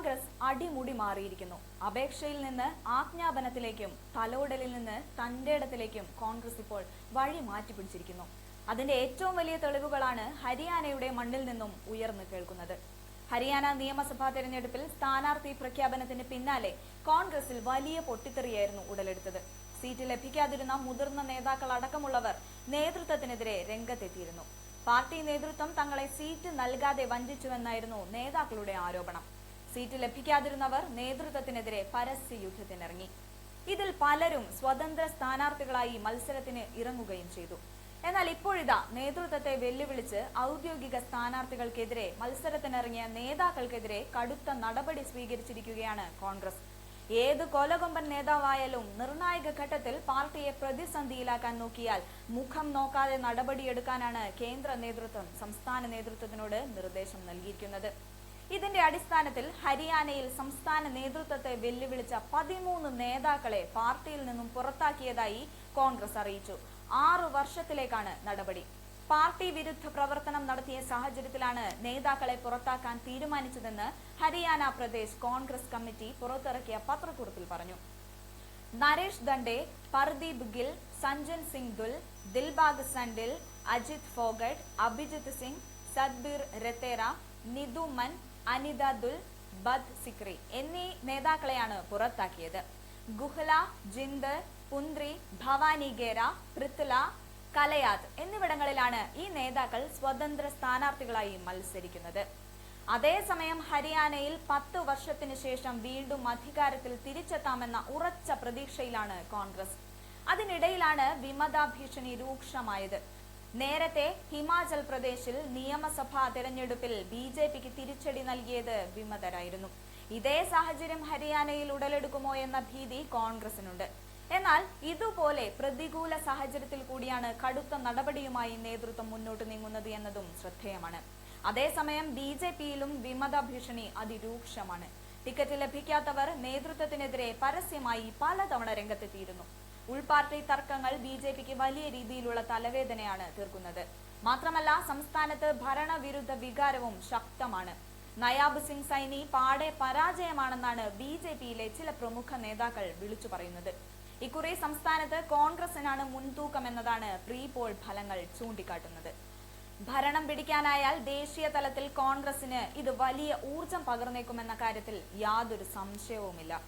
കോൺഗ്രസ് അടിമുടി മാറിയിരിക്കുന്നു. അപേക്ഷയിൽ നിന്ന് ആജ്ഞാപനത്തിലേക്കും തലോടലിൽ നിന്ന് തന്റേടത്തിലേക്കും കോൺഗ്രസ് ഇപ്പോൾ വഴി മാറ്റിപ്പിടിച്ചിരിക്കുന്നു അതിന്റെ ഏറ്റവും വലിയ തെളിവുകളാണ് ഹരിയാനയുടെ മണ്ണിൽ നിന്നും ഉയർന്നു കേൾക്കുന്നത്. ഹരിയാന നിയമസഭാ തെരഞ്ഞെടുപ്പിൽ സ്ഥാനാർത്ഥി പ്രഖ്യാപനത്തിന് പിന്നാലെ കോൺഗ്രസിൽ വലിയ പൊട്ടിത്തെറിയായിരുന്നു ഉടലെടുത്തത്. സീറ്റ് ലഭിക്കാതിരുന്ന മുതിർന്ന നേതാക്കൾ അടക്കമുള്ളവർ നേതൃത്വത്തിനെതിരെ രംഗത്തെത്തിയിരുന്നു. പാർട്ടി നേതൃത്വം തങ്ങളെ സീറ്റ് നൽകാതെ വഞ്ചിച്ചുവെന്നായിരുന്നു നേതാക്കളുടെ ആരോപണം. സീറ്റ് ലഭിക്കാതിരുന്നവർ നേതൃത്വത്തിനെതിരെ പരസ്യ യുദ്ധത്തിനിറങ്ങി. ഇതിൽ പലരും സ്വതന്ത്ര സ്ഥാനാർത്ഥികളായി മത്സരത്തിന് ഇറങ്ങുകയും ചെയ്തു. എന്നാൽ ഇപ്പോഴിതാ നേതൃത്വത്തെ വെല്ലുവിളിച്ച് ഔദ്യോഗിക സ്ഥാനാർത്ഥികൾക്കെതിരെ മത്സരത്തിനിറങ്ങിയ നേതാക്കൾക്കെതിരെ കടുത്ത നടപടി സ്വീകരിച്ചിരിക്കുകയാണ് കോൺഗ്രസ്. ഏത് കൊലകൊമ്പൻ നേതാവായാലും നിർണായക ഘട്ടത്തിൽ പാർട്ടിയെ പ്രതിസന്ധിയിലാക്കാൻ നോക്കിയാൽ മുഖം നോക്കാതെ നടപടിയെടുക്കാനാണ് കേന്ദ്ര നേതൃത്വം സംസ്ഥാന നേതൃത്വത്തിനോട് നിർദ്ദേശം നൽകിയിരിക്കുന്നത്. ഇതിന്റെ അടിസ്ഥാനത്തിൽ ഹരിയാനയിൽ സംസ്ഥാന നേതൃത്വത്തെ വെല്ലുവിളിച്ച പതിമൂന്ന് നേതാക്കളെ പാർട്ടിയിൽ നിന്നും പുറത്താക്കിയതായി കോൺഗ്രസ് അറിയിച്ചു. ആറു വർഷത്തിലേക്കാണ് നടപടി. പാർട്ടി വിരുദ്ധ പ്രവർത്തനം നടത്തിയ സാഹചര്യത്തിലാണ് നേതാക്കളെ പുറത്താക്കാൻ തീരുമാനിച്ചതെന്ന് ഹരിയാന പ്രദേശ് കോൺഗ്രസ് കമ്മിറ്റി പുറത്തിറക്കിയ പത്രക്കുറിപ്പിൽ പറഞ്ഞു. നരേഷ് ദണ്ഡെ പർദീപ് ഗിൽ സഞ്ജൻ സിംഗ് ദുൽ ദിൽബാഗ് സണ്ടിൽ അജിത് ഫോഗട്ട് അഭിജിത് സിംഗ് സദ്ബീർ രത്തേറ നിതു മൻ അനിത ദുൽ ബദ് സിക്രി എന്നീ നേതാക്കളെയാണ് പുറത്താക്കിയത്. ഗുഹ്ല ജിന്ദ് പുന്ത്രി ഭവാനി ഗേര പൃഥ്ല കലയാത് എന്നിവിടങ്ങളിലാണ് ഈ നേതാക്കൾ സ്വതന്ത്ര സ്ഥാനാർത്ഥികളായി മത്സരിക്കുന്നത്. അതേസമയം ഹരിയാനയിൽ പത്ത് വർഷത്തിന് ശേഷം വീണ്ടും അധികാരത്തിൽ തിരിച്ചെത്താമെന്ന ഉറച്ച പ്രതീക്ഷയിലാണ് കോൺഗ്രസ്. അതിനിടയിലാണ് വിമത ഭീഷണി രൂക്ഷമായത്. നേരത്തെ ഹിമാചൽ പ്രദേശിൽ നിയമസഭാ തെരഞ്ഞെടുപ്പിൽ ബി ജെ പിക്ക് തിരിച്ചടി നൽകിയത് വിമതരായിരുന്നു. ഇതേ സാഹചര്യം ഹരിയാനയിൽ ഉടലെടുക്കുമോ എന്ന ഭീതി കോൺഗ്രസിനുണ്ട്. എന്നാൽ ഇതുപോലെ പ്രതികൂല സാഹചര്യത്തിൽ കൂടിയാണ് കടുത്ത നടപടിയുമായി നേതൃത്വം മുന്നോട്ട് നീങ്ങുന്നത് എന്നതും ശ്രദ്ധേയമാണ്. അതേസമയം ബി ജെ പിയിലും വിമത ഭീഷണി അതിരൂക്ഷമാണ്. ടിക്കറ്റ് ലഭിക്കാത്തവർ നേതൃത്വത്തിനെതിരെ പരസ്യമായി പലതവണ രംഗത്തെത്തിയിരുന്നു. ഉൾപാർട്ടി തർക്കങ്ങൾ ബി ജെ പിക്ക് വലിയ രീതിയിലുള്ള തലവേദനയാണ് തീർക്കുന്നത്. മാത്രമല്ല സംസ്ഥാനത്ത് ഭരണവിരുദ്ധ വികാരവും ശക്തമാണ്. നയാബ് സിംഗ് സൈനി പാടെ പരാജയമാണെന്നാണ് ബി ജെ പിയിലെ ചില പ്രമുഖ നേതാക്കൾ വിളിച്ചു പറയുന്നത്. ഇക്കുറി സംസ്ഥാനത്ത് കോൺഗ്രസിനാണ് മുൻതൂക്കം എന്നതാണ് പ്രീ പോൾ ഫലങ്ങൾ ചൂണ്ടിക്കാട്ടുന്നത്. ഭരണം പിടിക്കാനായാൽ ദേശീയ തലത്തിൽ കോൺഗ്രസിന് ഇത് വലിയ ഊർജം പകർന്നേക്കുമെന്ന കാര്യത്തിൽ യാതൊരു സംശയവുമില്ല.